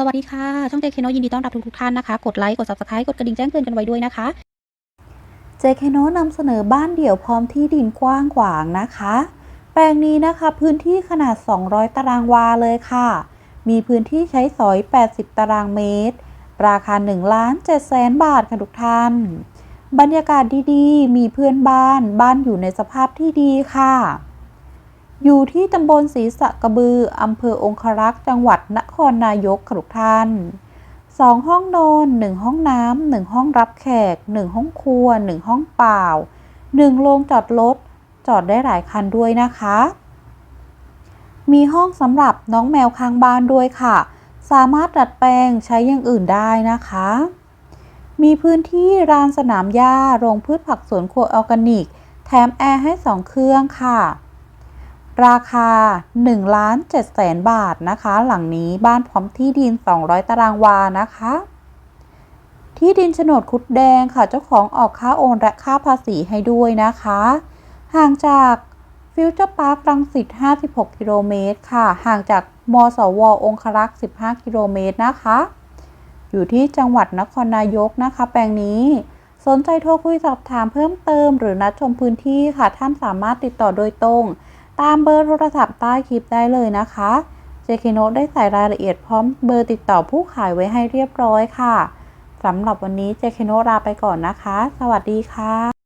สวัสดีค่ะ ช่องเจคโนยินดีต้อนรับทุกๆท่านนะคะ กดไลค์ กด subscribe กดกระดิ่งแจ้งเตือนกันไว้ด้วยนะคะเจเคโนนำเสนอบ้านเดี่ยวพร้อมที่ดินกว้างขวางนะคะ แปลงนี้นะคะพื้นที่ขนาด 200 ตารางวาเลยค่ะ มีพื้นที่ใช้สอย 80 ตารางเมตร ราคา1ล้าน7แสนบาทค่ะทุกท่าน บรรยากาศดีๆ มีเพื่อนบ้าน บ้านอยู่ในสภาพที่ดีค่ะ อยู่ที่ตำบลศรีสะกระบือ อำเภอองครักษ์ จังหวัดนครนายกค่ะทุกท่านสองห้องนอนหนึ่งห้องน้ำหนึ่งห้องรับแขกหนึ่งห้องครัวหนึ่งห้องเปล่าหนึ่งโรงจอดรถ จอดได้หลายคันด้วยนะคะ มีห้องสำหรับน้องแมวข้างบ้านด้วยค่ะ สามารถดัดแปลงใช้อย่างอื่นได้นะคะ มีพื้นที่รานสนามหญ้า โรงพืชผักสวนครัวออร์แกนิก แถมแอร์ให้ 2 เครื่องค่ะ ราคา1ล้าน7แสนบาทนะคะ หลังนี้บ้านพร้อมที่ดิน 200 ตารางวานะคะ ที่ดินโฉนดคุดแดงค่ะ เจ้าของออกค่าโอนและค่าภาษีให้ด้วยนะคะ ห่างจากฟิวเจอร์พาร์ครังสิต56 กิโลเมตรค่ะ ห่างจากมสว องครักษ์ 15 กิโลเมตรนะคะ อยู่ที่จังหวัดนครนายกนะคะ แปลงนี้สนใจโทรคุยสอบถามเพิ่มเติม หรือนัดชมพื้นที่ค่ะ ท่านสามารถติดต่อโดยตรง ตามเบอร์โทรศัพท์ใต้คลิปได้เลยนะคะเจคิโนได้ใส่รายละเอียดพร้อมเบอร์ติดต่อผู้ขายไว้ให้เรียบร้อยค่ะ สำหรับวันนี้เจคิโนลาไปก่อนนะคะ สวัสดีค่ะ